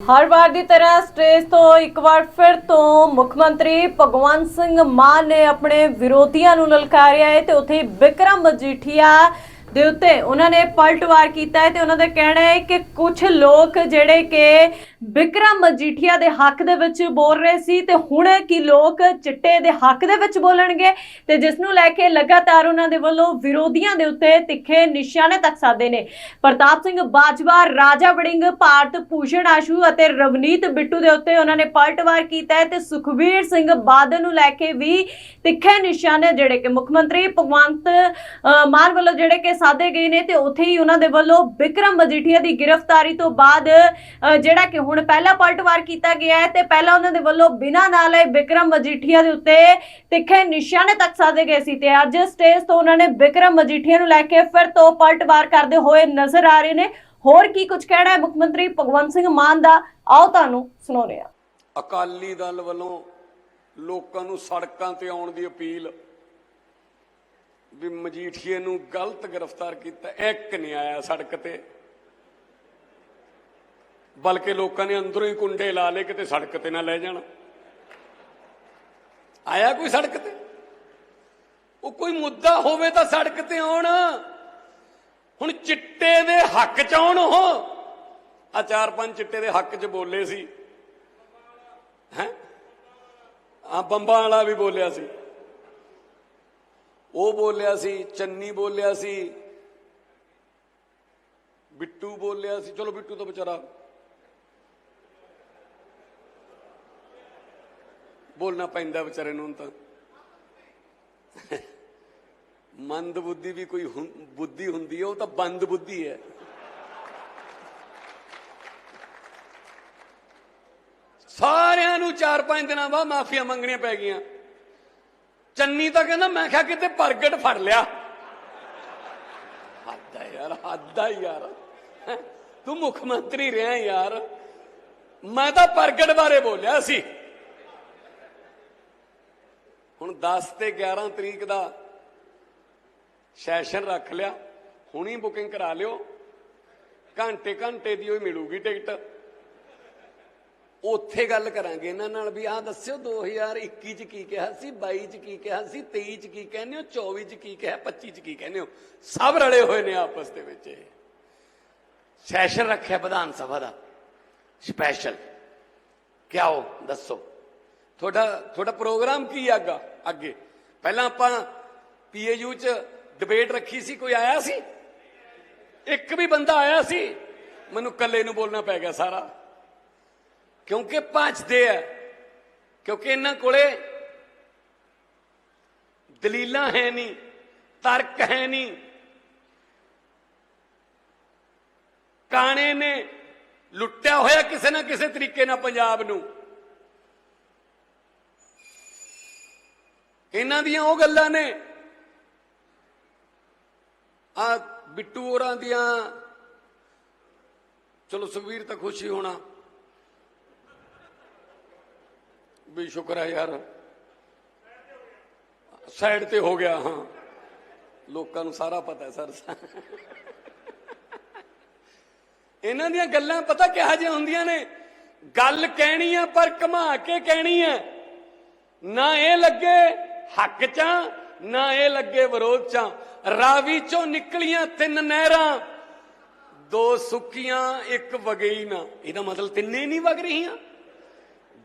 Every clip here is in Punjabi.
ਹਰ ਵਾਰ ਦੀ ਤਰ੍ਹਾਂ ਸਟੇਜ ਤੋਂ ਇੱਕ ਵਾਰ ਫਿਰ ਤੋਂ ਮੁੱਖ ਮੰਤਰੀ ਭਗਵੰਤ ਸਿੰਘ ਮਾਨ ਨੇ ਆਪਣੇ ਵਿਰੋਧੀਆਂ ਨੂੰ ਲਲਕਾਰਿਆ ਹੈ ਤੇ ਉੱਥੇ ਬਿਕਰਮ ਮਜੀਠੀਆ ਦੇ ਉੱਤੇ ਉਹਨਾਂ ਨੇ ਪਲਟਵਾਰ ਕੀਤਾ ਹੈ ਤੇ ਉਹਨਾਂ ਦਾ ਕਹਿਣਾ ਹੈ ਕਿ ਕੁਝ ਲੋਕ ਜਿਹੜੇ ਕਿ ਬਿਕਰਮ ਮਜੀਠੀਆ ਦੇ ਹੱਕ ਦੇ ਵਿੱਚ ਬੋਲ ਰਹੇ ਸੀ ਤੇ ਹੁਣ ਕੀ ਲੋਕ ਚਿੱਟੇ ਦੇ ਹੱਕ ਦੇ ਵਿੱਚ ਬੋਲਣਗੇ ਤੇ ਜਿਸ ਨੂੰ ਲੈ ਕੇ ਲਗਾਤਾਰ ਉਹਨਾਂ ਦੇ ਵੱਲੋਂ ਵਿਰੋਧੀਆਂ ਦੇ ਉੱਤੇ ਤਿੱਖੇ ਨਿਸ਼ਾਨੇ ਤੱਕ ਸਾਧੇ ਨੇ। ਪ੍ਰਤਾਪ ਸਿੰਘ ਬਾਜਵਾ, ਰਾਜਾ ਵੜਿੰਗ, ਭਾਰਤ ਭੂਸ਼ਣ ਆਸ਼ੂ ਅਤੇ ਰਵਨੀਤ ਬਿੱਟੂ ਦੇ ਉੱਤੇ ਉਹਨਾਂ ਨੇ ਪਲਟਵਾਰ ਕੀਤਾ ਹੈ ਤੇ ਸੁਖਬੀਰ ਸਿੰਘ ਬਾਦਲ ਨੂੰ ਲੈ ਕੇ ਵੀ ਤਿੱਖੇ ਨਿਸ਼ਾਨੇ ਜਿਹੜੇ ਕਿ ਮੁੱਖ ਮੰਤਰੀ ਭਗਵੰਤ ਮਾਨ ਵੱਲੋਂ ਜਿਹੜੇ ਕਿ ਸਾਧੇ ਗਏ ਨੇ ਤੇ ਉੱਥੇ ਹੀ ਉਹਨਾਂ ਦੇ ਵੱਲੋਂ ਵਿਕਰਮ ਮਜੀਠੀਆ ਦੀ ਗ੍ਰਿਫਤਾਰੀ ਤੋਂ ਬਾਅਦ ਜਿਹੜਾ ਕਿ ਹੁਣ ਪਹਿਲਾ ਪਲਟਵਾਰ ਕੀਤਾ ਗਿਆ ਹੈ ਤੇ ਪਹਿਲਾਂ ਉਹਨਾਂ ਦੇ ਵੱਲੋਂ ਬਿਨਾਂ ਨਾਲ ਲਏ ਵਿਕਰਮ ਮਜੀਠੀਆ ਦੇ ਉੱਤੇ ਤਿੱਖੇ ਨਿਸ਼ਾਨੇ ਤੱਕ ਸਾਧੇ ਗਏ ਸੀ ਤੇ ਅੱਜ ਸਟੇਜ ਤੋਂ ਉਹਨਾਂ ਨੇ ਵਿਕਰਮ ਮਜੀਠੀਆ ਨੂੰ ਲੈ ਕੇ ਫਿਰ ਤੋਂ ਪਲਟਵਾਰ ਕਰਦੇ ਹੋਏ ਨਜ਼ਰ ਆ ਰਹੇ ਨੇ। ਹੋਰ ਕੀ ਕੁਝ ਕਹਿਣਾ ਹੈ? ਮੁੱਖ ਮੰਤਰੀ ਭਗਵੰਤ ਸਿੰਘ ਮਾਨ ਦਾ। ਆਓ ਤੁਹਾਨੂੰ ਸੁਣਾਉਂਦੇ ਹਾਂ। ਅਕਾਲੀ ਦਲ ਵੱਲੋਂ ਲੋਕਾਂ ਨੂੰ ਸੜਕਾਂ ਤੇ ਆਉਣ ਦੀ ਅਪੀਲ ਵੀ ਮਜੀਠੀਏ ਨੂੰ ਗਲਤ ਗ੍ਰਿਫਤਾਰ ਕੀਤਾ, ਇੱਕ ਨਹੀਂ ਆਇਆ ਸੜਕ ਤੇ। ਬਲਕਿ ਲੋਕਾਂ ਨੇ ਅੰਦਰੋਂ ਹੀ ਕੁੰਡੇ ਲਾ ਲਏ, ਕਿਤੇ ਸੜਕ ਤੇ ਨਾ ਲੈ ਜਾਣ। ਆਇਆ ਕੋਈ ਸੜਕ ਤੇ? ਉਹ ਕੋਈ ਮੁੱਦਾ ਹੋਵੇ ਤਾਂ ਸੜਕ ਤੇ ਆਉਣ। ਹੁਣ ਚਿੱਟੇ ਦੇ ਹੱਕ ਚ ਆਉਣ ਉਹ। ਆ ਚਾਰ ਪੰਜ ਚਿੱਟੇ ਦੇ ਹੱਕ ਚ ਬੋਲੇ ਸੀ। ਹੈ? ਆ ਬੰਬਾਂ ਵਾਲਾ ਵੀ ਬੋਲਿਆ ਸੀ। ਉਹ ਬੋਲਿਆ ਸੀ, ਚੰਨੀ ਬੋਲਿਆ ਸੀ, ਬਿੱਟੂ ਬੋਲਿਆ ਸੀ। ਚਲੋ ਬਿੱਟੂ ਤਾਂ ਵਿਚਾਰਾ ਬੋਲਣਾ ਪੈਂਦਾ ਵਿਚਾਰੇ ਨੂੰ ਤਾਂ। ਮੰਦ ਬੁੱਧੀ ਵੀ ਕੋਈ ਬੁੱਧੀ ਹੁੰਦੀ ਹੈ, ਉਹ ਤਾਂ ਬੰਦ ਬੁੱਧੀ ਹੈ। ਸਾਰਿਆਂ ਨੂੰ 4-5 ਦਿਨਾਂ ਬਾਅਦ ਮਾਫੀਆਂ ਮੰਗਣੀਆਂ ਪੈ ਗਈਆਂ। ਚੰਨੀ ਤਾਂ ਕਹਿੰਦਾ, ਮੈਂ ਕਿਹਾ ਕਿਤੇ ਪ੍ਰਗਟ ਫੜ ਲਿਆ। ਹੱਦ ਯਾਰ ਹੱਦ ਯਾਰ। ਤੂੰ ਮੁੱਖ ਮੰਤਰੀ ਰਿਹਾ ਯਾਰ। ਮੈਂ ਤਾਂ ਪ੍ਰਗਟ ਬਾਰੇ ਬੋਲਿਆ ਸੀ। ਹੁਣ 10 ਤੇ 11 ਤਰੀਕ ਦਾ ਸੈਸ਼ਨ ਰੱਖ ਲਿਆ। ਹੁਣੀ ਬੁਕਿੰਗ ਕਰਾ ਲਿਓ। ਘੰਟੇ ਘੰਟੇ ਦੀ ਉਹ ਮਿਲੂਗੀ ਟਿਕਟ। ਉੱਥੇ ਗੱਲ ਕਰਾਂਗੇ ਇਹਨਾਂ ਨਾਲ ਵੀ। ਆਹ ਦੱਸਿਓ 2021 ਚ ਕੀ ਕਿਹਾ ਸੀ 22 ਚ ਕੀ ਕਿਹਾ ਸੀ 23 ਚ ਕੀ ਕਹਿੰਦੇ ਹੋ 24 ਚ ਕੀ ਕਿਹਾ 25 ਚ ਕੀ ਕਹਿੰਦੇ ਹੋ? ਸਭ ਰਲੇ ਹੋਏ ਨੇ ਆਪਸ ਦੇ ਵਿੱਚ ਸੈਸ਼ਨ ਰੱਖਿਆ ਵਿਧਾਨ ਸਭਾ ਦਾ। ਸਪੈਸ਼ਲ। ਕਿਆਓ ਦੱਸੋ। ਤੁਹਾਡਾ ਤੁਹਾਡਾ ਪ੍ਰੋਗਰਾਮ ਕੀ ਆਗਾ ਅੱਗੇ? ਪਹਿਲਾਂ ਆਪਾਂ ਪੀਏਯੂ ਚ ਡਿਬੇਟ ਰੱਖੀ ਸੀ, ਕੋਈ ਆਇਆ ਸੀ? ਇੱਕ ਵੀ ਬੰਦਾ ਆਇਆ ਸੀ? ਮੈਨੂੰ ਇਕੱਲੇ ਨੂੰ ਬੋਲਣਾ ਪੈ ਗਿਆ ਸਾਰਾ। ਕਿਉਂਕਿ ਭੱਜਦੇ ਆ, ਕਿਉਂਕਿ ਇਹਨਾਂ ਕੋਲੇ ਦਲੀਲਾਂ ਹੈ ਨਹੀਂ, ਤਰਕ ਹੈ ਨਹੀਂ। ਕਾਣੇ ਨੇ ਲੁੱਟਿਆ ਹੋਇਆ ਕਿਸੇ ਨਾ ਕਿਸੇ ਤਰੀਕੇ ਨਾਲ ਪੰਜਾਬ ਨੂੰ। ਇਹਨਾਂ ਦੀਆਂ ਉਹ ਗੱਲਾਂ ਨੇ, ਆ ਬਿੱਟੂ ਹੋਰਾਂ ਦੀਆਂ, ਚਲੋ ਸੁਖਵੀਰ ਤਾਂ ਖੁਸ਼ੀ ਹੋਣਾ। ਵੀ ਸ਼ੁਕਰ ਹੈ ਯਾਰ। ਸਾਈਡ ਤੇ ਹੋ ਗਿਆ, ਹਾਂ। ਲੋਕਾਂ ਨੂੰ ਸਾਰਾ ਪਤਾ ਹੈ ਸਰ। ਇਹਨਾਂ ਦੀਆਂ ਗੱਲਾਂ ਪਤਾ ਕਿਹਾ ਜਿਹਾ ਹੁੰਦੀਆਂ ਨੇ? ਗੱਲ ਕਹਿਣੀ ਆ, ਪਰ ਘਮਾ ਕੇ ਕਹਿਣੀ ਆ। ਨਾ ਇਹ ਲੱਗੇ ਹੱਕ ਚਾਂ ਨਾ ਇਹ ਲੱਗੇ ਵਿਰੋਧ ਚਾਂ ਰਾਵੀ ਚੋਂ ਨਿਕਲੀਆਂ ਤਿੰਨ ਨਹਿਰਾਂ, ਦੋ ਸੁੱਕੀਆਂ, ਇੱਕ ਵਗਈ ਨਾ। ਇਹਦਾ ਮਤਲਬ ਤਿੰਨੇ ਨਹੀਂ ਵਗ ਰਹੀਆਂ?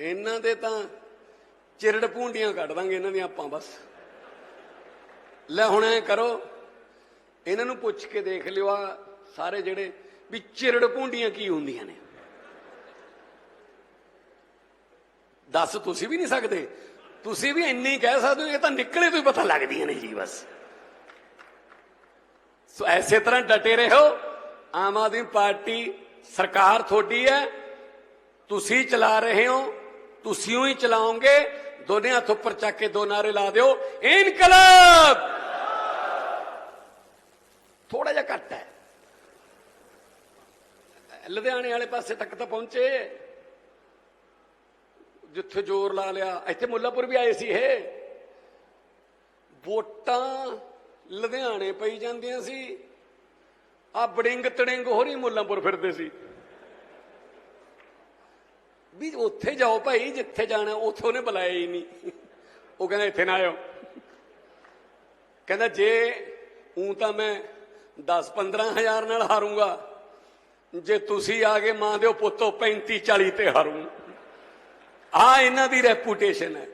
ਇਹਨਾਂ ਦੇ ਤਾਂ ਚਿਰੜ ਭੂੰਡੀਆਂ ਕੱਢ ਦਾਂਗੇ ਇਹਨਾਂ ਦੀਆਂ ਆਪਾਂ ਬਸ। ਲੈ ਹੁਣ ਐ ਕਰੋ, ਇਹਨਾਂ ਨੂੰ ਪੁੱਛ ਕੇ ਦੇਖ ਲਿਓ ਆ ਸਾਰੇ ਜਿਹੜੇ ਵੀ ਚਿਰੜ ਭੂੰਡੀਆਂ ਕੀ ਹੁੰਦੀਆਂ ਨੇ। ਦੱਸ ਤੁਸੀਂ ਵੀ ਨਹੀਂ ਸਕਦੇ। ਤੁਸੀਂ ਵੀ ਇੰਨੀ ਕਹਿ ਸਕਦੇ ਹੋ ਇਹ ਤਾਂ ਨਿਕਲੇ ਤੋਂ ਹੀ ਪਤਾ ਲੱਗਦੀਆਂ ਨੇ ਜੀ ਬਸ। ਸੋ ਐਸੇ ਤਰ੍ਹਾਂ ਡਟੇ ਰਹੋ। ਆਮ ਆਦਮੀ ਪਾਰਟੀ ਸਰਕਾਰ ਤੁਹਾਡੀ ਹੈ। ਤੁਸੀਂ ਚਲਾ ਰਹੇ ਹੋ। ਤੁਸੀਂ ਹੀ ਚਲਾਓਗੇ, ਦੋਨੇ ਹੱਥ ਉੱਪਰ ਚੱਕ ਕੇ ਦੋ ਨਾਰੇ ਲਾ ਦਿਓ। ਇਨਕਲਾਬ! ਥੋੜਾ ਜਿਹਾ ਘੱਟ ਹੈ। ਲੁਧਿਆਣੇ ਵਾਲੇ ਪਾਸੇ ਤੱਕ ਤਾਂ ਪਹੁੰਚੇ। ਜਿੱਥੇ ਜ਼ੋਰ ਲਾ ਲਿਆ। ਇੱਥੇ ਮੁੱਲਾਪੁਰ ਵੀ ਆਏ ਸੀ ਇਹ। ਵੋਟਾਂ ਲੁਧਿਆਣੇ ਪਈ ਜਾਂਦੀਆਂ ਸੀ। ਆ ਬੜਿੰਗ ਤੜਿੰਗ ਹੋਰੀ ਮੁੱਲਾਂਪੁਰ ਫਿਰਦੇ ਸੀ। ਵੀ ਉੱਥੇ ਜਾਓ ਭਾਈ, ਜਿੱਥੇ ਜਾਣਾ, ਉੱਥੇ ਉਹਨੇ ਬੁਲਾਇਆ ਹੀ ਨਹੀਂ। ਉਹ ਕਹਿੰਦਾ, ਇੱਥੇ ਨਾ ਆਇਓ। ਕਹਿੰਦਾ, ਜੇ ਉਂ ਤਾਂ ਮੈਂ 10 15 ਹਜ਼ਾਰ ਨਾਲ ਹਾਰੂੰਗਾ, ਜੇ ਤੁਸੀਂ ਆ ਕੇ ਮਾਂ ਦਿਓ ਪੁੱਤੋ 35 40 ਤੇ ਹਾਰੂ। ਆ ਇਹਨਾਂ ਦੀ ਰੈਪੂਟੇਸ਼ਨ ਹੈ।